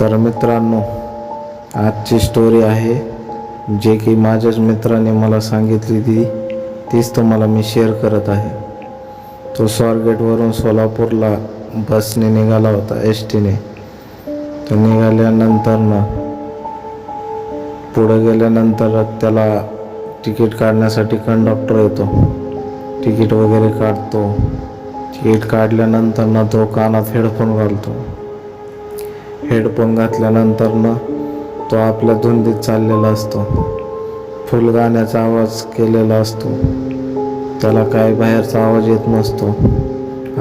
तर मित्रांनो आजची स्टोरी आहे जे की माझ्याच मित्राने मला सांगितली ती तीच तुम्हाला मी शेअर करत आहे. तो स्वारगेटवरून सोलापूरला बसने निघाला होता एस टीने तो निघाल्यानंतरनं पुढं गेल्यानंतर त्याला तिकीट काढण्यासाठी कंडक्टर येतो. तिकीट वगैरे काढतो. तिकीट काढल्यानंतर ना तो कानात हेडफोन घालतो. हेडफोन घातल्यानंतरनं तो आपल्या धुंदीत चाललेला असतो. फुल गाण्याचा आवाज केलेला असतो. त्याला काही बाहेरचा आवाज येत नसतो.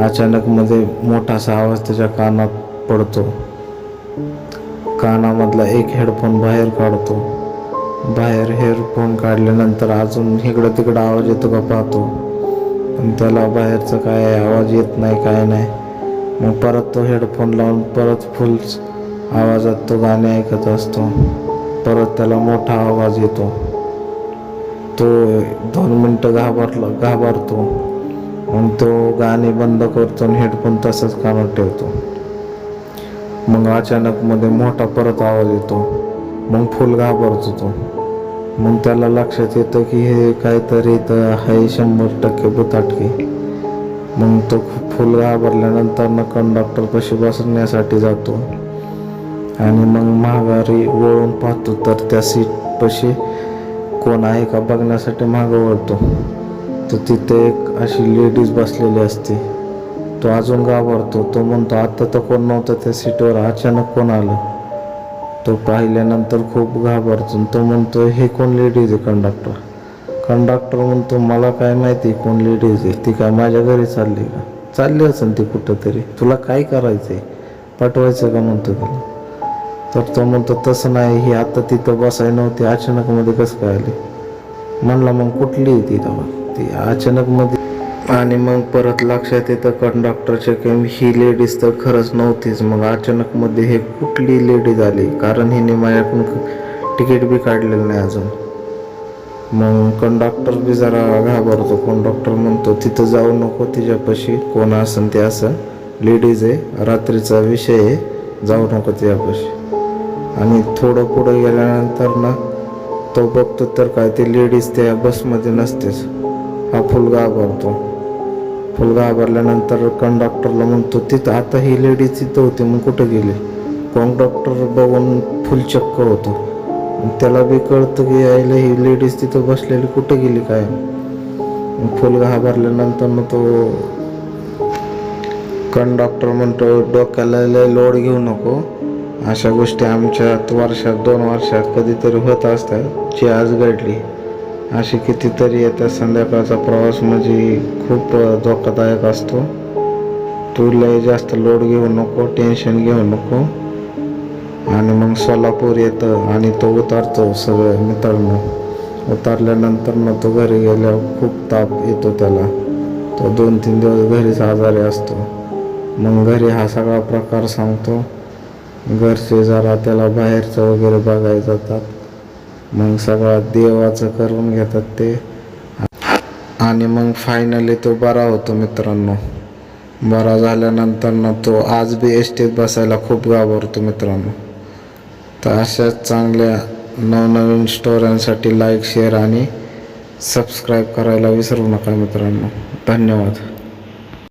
अचानक मध्ये मोठासा आवाज त्याच्या कानात पडतो. कानामधला एक हेडफोन बाहेर काढतो. बाहेर हेडफोन काढल्यानंतर अजून इकडं तिकडं आवाज येतो का पाहतो. पण त्याला बाहेरचं काय आवाज येत नाही काय नाही. मग परत तो हेडफोन लावून परत फुल आवाजात तो गाणे ऐकत असतो. परत त्याला मोठा आवाज येतो. तो दोन मिनटं घाबरला घाबरतो. मग तो गाणे बंद करतो आणि हेडफोन तसंच कानात ठेवतो. मग अचानक मध्ये मोठा परत आवाज येतो. मग फुल घाबरतो तो. मग त्याला लक्षात येतं की हे काहीतरी तर आहे शंभर टक्के बुताटके. मग तो फुल घाबरल्यानंतर न कंडक्टर पशी बसण्यासाठी जातो. आणि मग माघारी वळून पाहतो तर त्या सीट पशी कोण आहे का बघण्यासाठी मागं वळतो. तर तिथे एक अशी लेडीज बसलेली असते. तो अजून घाबरतो. तो म्हणतो आता तर कोण नव्हतं त्या सीटवर अचानक कोण आलं? तो पाहिल्यानंतर खूप घाबरतो. तो म्हणतो हे कोण लेडीज आहे कंडक्टर कंडक्टर म्हणतो मला काय माहिती कोण लेडीज आहे? ती काय माझ्या घरी चालली का? चालली असेल ती कुठंतरी. तुला काय करायचं आहे पाठवायचं का म्हणतो त्याला तर तो म्हणतो तसं नाही ही आता तिथं बसाय नव्हती. अचानकमध्ये कसं काय आली? म्हणला मग कुठली आहे ती तेव्हा ती अचानकमध्ये आणि मग परत लक्षात येतं कंडक्टरच्या केम ही लेडीज तर खरंच नव्हतीच. मग अचानकमध्ये हे कुठली लेडीज आली? कारण हिने माझ्याकडून तिकीट बी काढलेलं नाही अजून. मग कंडक्टर बी जरा घाबरतो. कंडक्टर म्हणतो तिथं जाऊ नको तिच्यापाशी. कोण असन ते असं लेडीज आहे रात्रीचा विषय आहे. जाऊ नको तिच्यापाशी. आणि थोडं पुढं गेल्यानंतर ना तो बघतो तर काय ते लेडीज त्या बसमध्ये नसतेच. हा फुल घाबरतो. फुल घाबरल्यानंतर कंडक्टरला म्हणतो तिथं आता ही लेडीज तिथं होती मग कुठं गेली? कंडक्टर बघून फुल चक्क होतो. त्याला बी कळतं की यायला ही लेडीज तिथं बसलेली कुठं गेली काय? मग फुल घाबरल्यानंतर मग तो कंडक्टर म्हणतो डोक्याला लय लोड घेऊ नको. अशा गोष्टी आमच्यात वर्षात दोन वर्षात कधीतरी होत असतात जी आज घडली. अशी कितीतरी येतात संध्याकाळचा प्रवास म्हणजे खूप धोकादायक असतो. तू लय जास्त लोड घेऊ नको टेन्शन घेऊ नको. आणि मग सोलापूर येतं आणि तो उतारतो सगळं मित्रांनो. उतारल्यानंतर मग तो घरी गेल्यावर खूप ताप येतो त्याला. तो दोन तीन दिवस घरीच आजारी असतो. मग घरी हा सगळा प्रकार सांगतो. घरचे जरा त्याला बाहेरचं वगैरे बघायला जातात. मग सगळा देवाचं करून घेतात ते. आणि मग फायनली तो बरा होतो मित्रांनो. बरा झाल्यानंतर ना तो आज बी एस टीत बसायला खूप घाबरतो मित्रांनो. तर अशाच चांगल्या नवनवीन स्टोऱ्यांसाठी लाईक शेअर आणि सबस्क्राईब करायला विसरू नका मित्रांनो. धन्यवाद.